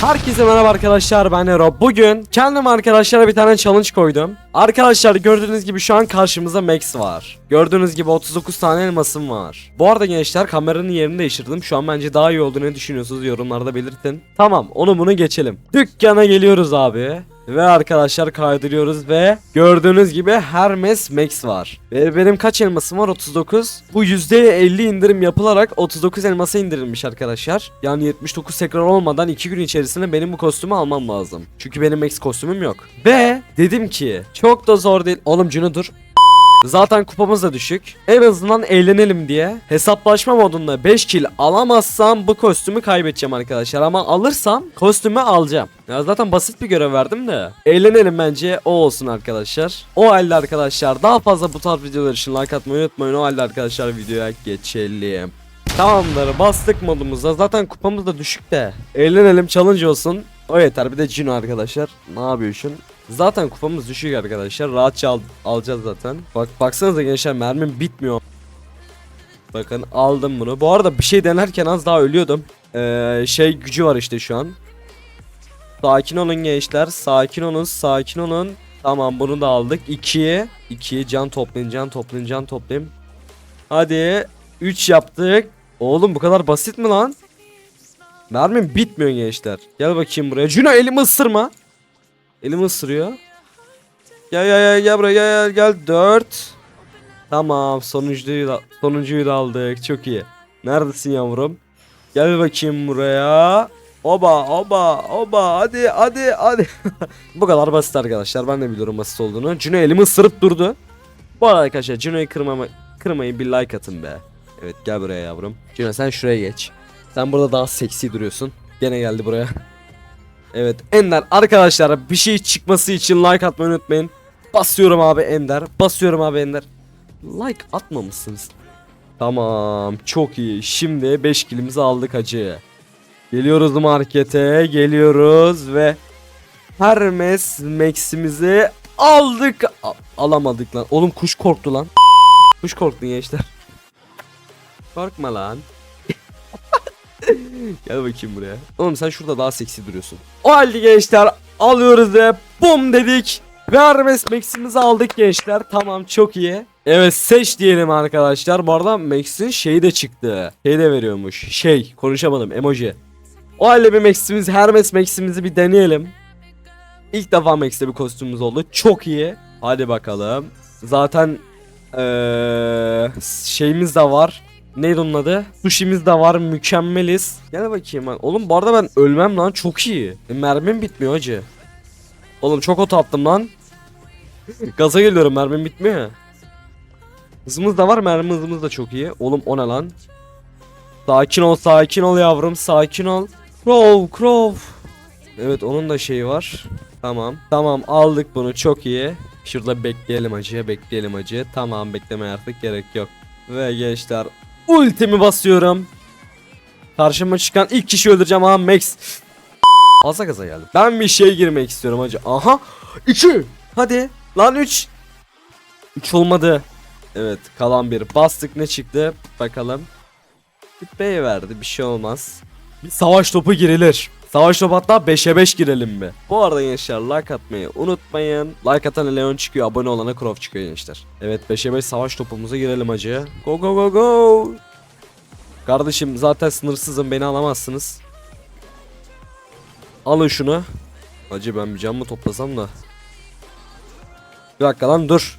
Herkese merhaba arkadaşlar ben Ero. Bugün kendim arkadaşlara bir tane challenge koydum. Arkadaşlar gördüğünüz gibi şu an karşımızda Max var. Gördüğünüz gibi 39 tane elmasım var. Bu arada gençler kameranın yerini değiştirdim. Şu an bence daha iyi olduğunu düşünüyorsunuz yorumlarda belirtin. Tamam onu bunu geçelim. Dükkana geliyoruz abi. Ve arkadaşlar kaydırıyoruz ve gördüğünüz gibi Hermes Max var. Ve benim kaç elmasım var? 39. Bu %50 indirim yapılarak 39 elmasa indirilmiş arkadaşlar. Yani 79 tekrar olmadan 2 gün içerisinde benim bu kostümü almam lazım. Çünkü benim Max kostümüm yok. Ve dedim ki çok da zor değil. Oğlum Cino dur. Zaten kupamız da düşük. En azından eğlenelim diye hesaplaşma modunda 5 kill alamazsam bu kostümü kaybedeceğim arkadaşlar. Ama alırsam kostümü alacağım. Ya zaten basit bir görev verdim de. Eğlenelim bence o olsun arkadaşlar. O halde arkadaşlar daha fazla bu tarz videolar için like atmayı unutmayın. O halde arkadaşlar videoya geçelim. Tamamdır bastık modumuza. Zaten kupamız da düşük de. Eğlenelim challenge olsun. O yeter bir de Cino arkadaşlar. Ne yapıyorsun? Zaten kupamız düşük arkadaşlar. Rahatça al- alacağız zaten. Bak baksanıza gençler mermim bitmiyor. Bakın aldım bunu. Bu arada bir şey denerken az daha ölüyordum. Ee, şey gücü var işte şu an. Sakin olun gençler. Sakin olun. Sakin olun. Tamam bunu da aldık. 2'ye 2'ye can toplayın can toplayın can toplayın. Hadi 3 yaptık. Oğlum bu kadar basit mi lan? Mermim bitmiyor gençler. Gel bakayım buraya. Juno elimi ısırma. Elimi ısırıyor. Gel gel gel gel buraya gel gel gel. 4. Tamam sonuncuyu da, sonuncuyu da aldık. Çok iyi. Neredesin yavrum? Gel bakayım buraya. Oba oba oba hadi hadi hadi. Bu kadar basit arkadaşlar. Ben de biliyorum basit olduğunu. Cino elimi ısırıp durdu. Bu arada arkadaşlar Cino'yu kırmama, kırmayı bir like atın be. Evet gel buraya yavrum. Cino sen şuraya geç. Sen burada daha seksi duruyorsun. Gene geldi buraya. Evet Ender arkadaşlar bir şey çıkması için like atmayı unutmayın. Basıyorum abi Ender. Basıyorum abi Ender. Like atmamışsınız. Tamam çok iyi. Şimdi 5 kilimizi aldık hacı. Geliyoruz markete geliyoruz ve Hermes Max'imizi aldık. A- alamadık lan. Oğlum kuş korktu lan. Kuş korktu gençler. Korkma lan. Gel bakayım buraya. Oğlum sen şurada daha seksi duruyorsun. O halde gençler alıyoruz ve bum dedik. Ve Hermes Max'imizi aldık gençler. Tamam çok iyi. Evet seç diyelim arkadaşlar. Bu arada Max'in şeyi de çıktı. Şey de veriyormuş. Şey konuşamadım emoji. O halde bir Max'imiz Hermes Max'imizi bir deneyelim. İlk defa Max'te bir kostümümüz oldu. Çok iyi. Hadi bakalım. Zaten eee, şeyimiz de var. Neydi onun adı? Sushi'miz de var. Mükemmeliz. Gel bakayım ben. Oğlum bu arada ben ölmem lan. Çok iyi. E, mermim bitmiyor hacı. Oğlum çok ot attım lan. Gaza geliyorum mermim bitmiyor. Hızımız da var mermi hızımız da çok iyi. Oğlum o ne lan? Sakin ol sakin ol yavrum sakin ol. Crow Crow. Evet onun da şeyi var. Tamam. Tamam aldık bunu çok iyi. Şurada bekleyelim acıya bekleyelim acı. Tamam beklemeye artık gerek yok. Ve gençler ultimi basıyorum. Karşıma çıkan ilk kişi öldüreceğim ha Max. Asa gaza geldim. Ben bir şey girmek istiyorum hacı. Aha 2. Hadi lan 3. 3 olmadı. Evet kalan bir. Bastık ne çıktı bakalım. Bir B verdi bir şey olmaz. Bir savaş topu girilir. Savaş hatta 5'e 5 girelim mi? Bu arada gençler like atmayı unutmayın. Like atan Leon çıkıyor abone olana Crow çıkıyor gençler. Evet 5'e 5 savaş topumuza girelim hacı. Go go go go. Kardeşim zaten sınırsızım beni alamazsınız. Alın şunu. Hacı ben bir can mı toplasam da. Bir dakika lan dur.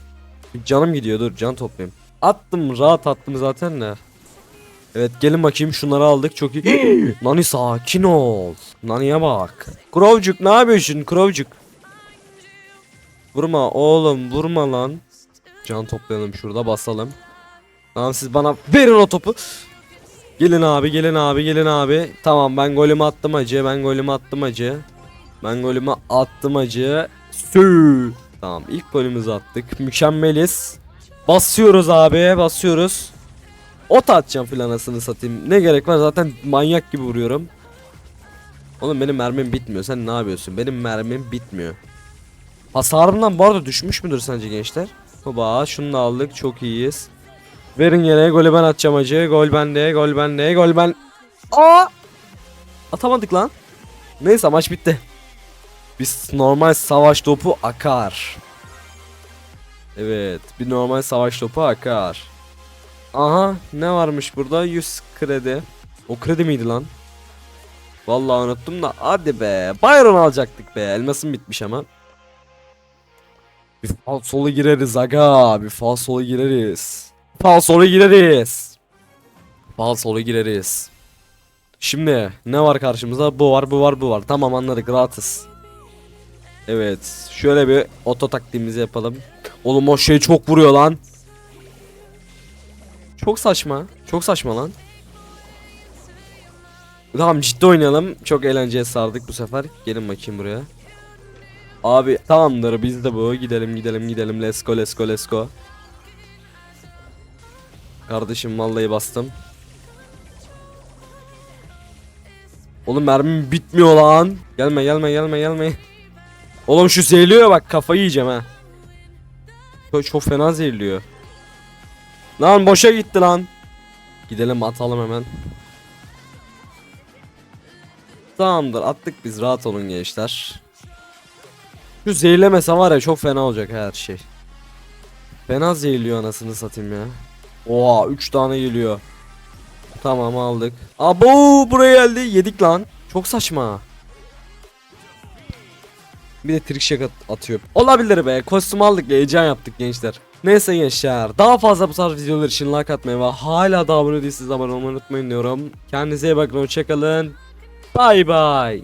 Canım gidiyor dur can toplayayım. Attım rahat attım zaten de. Evet gelin bakayım şunları aldık çok iyi. Nani sakin ol. Nani'ye bak. Krovcuk ne yapıyorsun Krovcuk? Vurma oğlum vurma lan. Can toplayalım şurada basalım. Tamam siz bana verin o topu. Gelin abi gelin abi gelin abi. Tamam ben golümü attım acı ben golümü attım acı. Ben golümü attım acı. Sü. Tamam ilk golümüzü attık. Mükemmeliz. Basıyoruz abi basıyoruz. Ot atacağım filan anasını satayım. Ne gerek var zaten manyak gibi vuruyorum. Oğlum benim mermim bitmiyor. Sen ne yapıyorsun? Benim mermim bitmiyor. Hasarımdan bu arada düşmüş müdür sence gençler? Baba şunu da aldık. Çok iyiyiz. Verin yere golü ben atacağım acı. Gol bende, gol bende, gol ben. Aa! Atamadık lan. Neyse maç bitti. Biz normal savaş topu akar. Evet, bir normal savaş topu akar. Aha, ne varmış burada? 100 kredi. O kredi miydi lan? Vallahi unuttum da hadi be. Byron alacaktık be. Elmasım bitmiş ama. Bir fal solu gireriz aga. Bir fal solu gireriz. Fal solu gireriz. Fal solu gireriz. Şimdi ne var karşımızda? Bu var, bu var, bu var. Tamam anladık, rahatız. Evet, şöyle bir oto taktiğimizi yapalım. Oğlum o şey çok vuruyor lan. Çok saçma. Çok saçma lan. Tamam ciddi oynayalım. Çok eğlenceye sardık bu sefer. Gelin bakayım buraya. Abi tamamdır biz de bu. Gidelim gidelim gidelim. Let's go let's go let's go. Kardeşim vallahi bastım. Oğlum mermim bitmiyor lan. Gelme gelme gelme gelme. Oğlum şu zehirliyor bak kafayı yiyeceğim ha. Çok, çok fena zehirliyor. Lan boşa gitti lan. Gidelim atalım hemen. Tamamdır attık biz rahat olun gençler. Şu zehirlemese var ya çok fena olacak her şey. Fena zehirliyor anasını satayım ya. Oha 3 tane geliyor. Tamam aldık. Abo buraya geldi yedik lan. Çok saçma. Bir de trick shot atıyor. Olabilir be. Kostüm aldık. Heyecan yaptık gençler. Neyse gençler. Daha fazla bu tarz videolar için like atmayı ve hala da abone değilseniz abone olmayı unutmayın diyorum. Kendinize iyi bakın. Hoşçakalın. Bay bay.